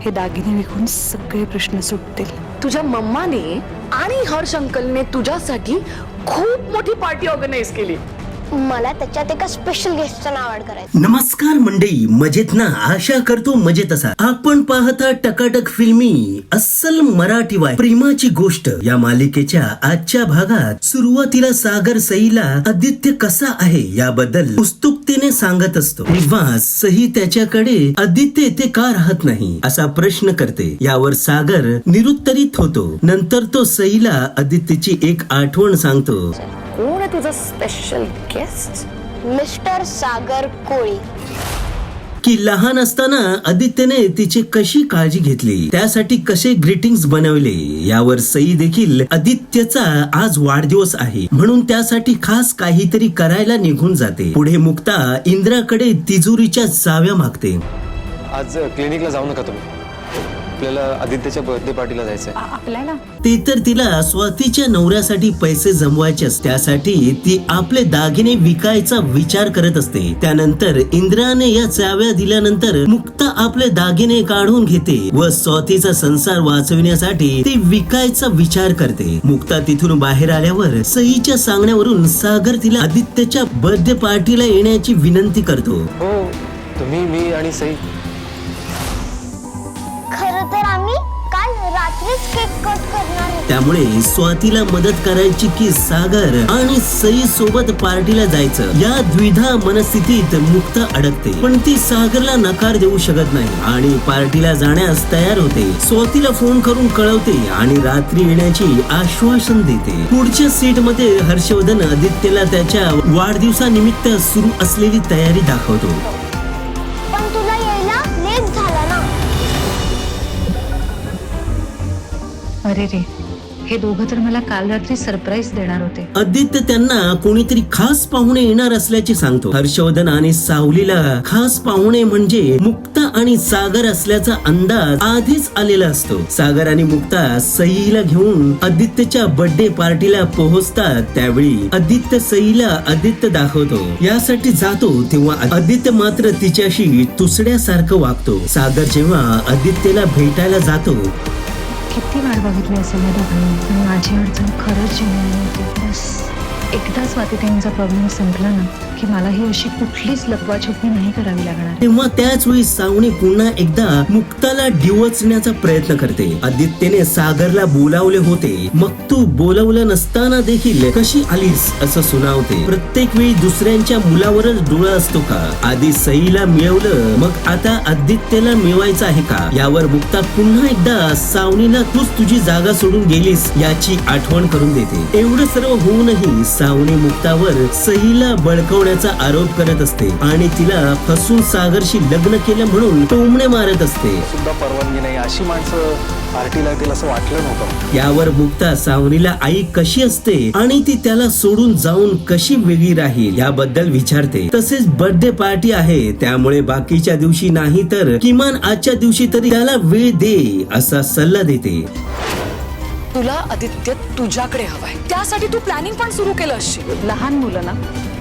हे दागिने विकून सगळे प्रश्न सुटतील. तुझ्या मम्माने आणि हर्ष अंकलने तुझ्यासाठी खूप मोठी पार्टी ऑर्गनाईज केली. मला त्याच्यात एका स्पेशल गेस्टचं नाव ऍड करायचं नमस्कार मंडळी मजेत ना? आशा करतो मजेत असा आपण पाहता टकाटक फिल्मी अस्सल मराठी वाय. प्रेमाची गोष्ट या मालिकेच्या आजच्या भागात सुरुवातीला सागर सईला आदित्य कसा आहे याबद्दल उत्सुकतेने सांगत असतो. किंवा सही त्याच्याकडे आदित्य येथे का राहत नाही? असा प्रश्न करते. यावर सागर निरुत्तरित होतो. नंतर तो सईला आदित्यची एक आठवण सांगतो. कोण आहे तुझा special guest mister Sagar Koli. की लहान असताना आदित्यने तिची कशी काळजी घेतली? त्यासाठी कसे ग्रीटिंग्स बनवले? यावर सई देखील आदित्यचा आज वाढदिवस आहे. म्हणून त्यासाठी खास काहीतरी करायला निघून जाते. पुढे मुक्ता इंद्राकडे तिजोरीच्या चाव्या मागते. आज क्लिनिकला जाऊ नका तुम्ही. आपल्याला आदित्यच्या बर्थडे पार्टीला जायचंय. आपल्याला? ते तर तिला स्वातीच्या नवऱ्यासाठी पैसे जमवायचे असते. त्यासाठी ती आपले दागिने विकायचा विचार करत असते. त्यानंतर इंद्राने या चाव्या दिल्यानंतर मुक्ता आपले दागिने काढून घेते व स्वातीचा संसार वाचविण्यासाठी ती विकायचा विचार करते. मुक्ता तिथून बाहेर आल्यावर सईच्या सांगण्यावरून सागर तिला आदित्यच्या बर्थडे पार्टीला येण्याची विनंती करतो. हो तुम्ही मी आणि सई केक कट करणार त्यामुळे स्वातीला मदत करायची की सागर आणि सई सोबत पार्टीला जायचं. या द्विधा मनस्थितीत मुक्त अडकते. पण ती सागरला नकार देऊ शकत नाही आणि पार्टीला जाण्यास तयार होते. स्वातीला फोन करून कळवते आणि रात्री येण्याची आश्वासन देते. पुढच्या सीटमध्ये हर्षवर्धन आदित्यला त्याच्या वाढदिवसानिमित्त सुरू असलेली तयारी दाखवतो. अरे रे हे दोघं तर मला काल रात्री सरप्राईज देणार होते. आदित्य त्यांना कोणीतरी खास पाहुणे येणार असल्याचे सांगतो. हर्षवर्धन आणि सावलीला खास पाहुणे म्हणजे मुक्ता आणि सागर असल्याचा अंदाज आधीच आलेला असतो. सागर आणि मुक्ता सईला घेऊन आदित्यच्या बर्थडे पार्टीला पोहोचतात. त्यावेळी आदित्य सईला आदित्य दाखवतो. यासाठी जातो तेव्हा आदित्य मात्र तिच्याशी तुसड्यासारखं वागतो. सागर जेव्हा आदित्यला भेटायला जातो किती वाट बघितली असेल या दोघांनी? पण माझी अडचण खरंच जेवण होती. बस. एकदा त्यांचा प्रॉब्लेम संपला ना की मला ही अशी कुठलीच लपवाछपवी नाही करावी लागणार. तेव्हा त्याच वेळी सावणी पुन्हा एकदा मुक्ताला डिवचण्याचा प्रयत्न करते. आदित्यने सागरला बोलावले होते. मग तू बोलावलं नसताना देखील कशी आलीस असं सुनावते. प्रत्येक वेळी दुसऱ्यांच्या मुलावरच डोळा असतो का? आधी सईला मिळवलं मग आता आदित्यला मिळवायचं आहे का? यावर मुक्ता पुन्हा एकदा सावनीला तूच तुझी जागा सोडून गेलीस याची आठवण करून देते. एवढं सर्व होऊनही सावनी मुक्तावर सईला बळकवण्याचा आरोप करत असते आणि तिला फसून सागरशी लग्न केलं म्हणून टोमणे मारत असते. सुद्धा परवानगी नाही. अशी माणसं पार्टीला येतील असं वाटलं नव्हतं. यावर मुक्ता सावनीला आई कशी असते आणि ती त्याला सोडून जाऊन कशी वेगळी राहील याबद्दल विचारते. तसेच बर्थडे पार्टी आहे. त्यामुळे बाकीच्या दिवशी नाही तर किमान आजच्या दिवशी तरी त्याला वेळ दे असा सल्ला देते. तुला आदित्य तुझ्याकडे हवाय. त्यासाठी तू प्लॅनिंग पण सुरू केलं असशील. लहान मुलं ना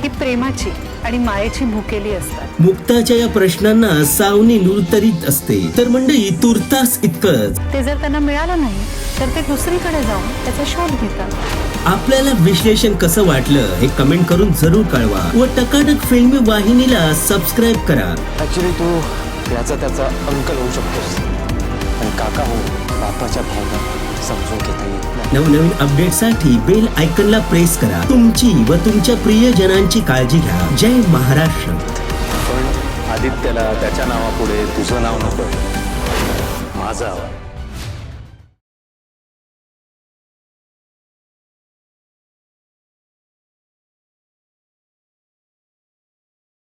ही प्रेमाची आणि मायेची भुकेली असतात. मुक्ताच्या या प्रश्नांना सावनी निरुत्तरित असते. तर मंडळी तुर्तास इतकंच. ते जर त्यांना मिळालं नाही तर ते दुसरीकडे जाऊन त्याचा शोध घेतात. आपल्याला विश्लेषण कसं वाटलं हे कमेंट करून जरूर कळवा. व टकाटक फिल्मी वाहिनीला सबस्क्राईब करा. ऍक्च्युली तू याचा त्याचा अंकल होऊ शकतोस. आणि काका हो बापाच्या भावना. समजून घेता येत नाही नवनवीन अपडेटसाठी बेल आयकनला प्रेस करा. तुमची व तुमच्या प्रियजनांची काळजी घ्या. जय महाराष्ट्र. पण आदित्यला त्याच्या नावापुढे तुझं नाव नको माझं हवं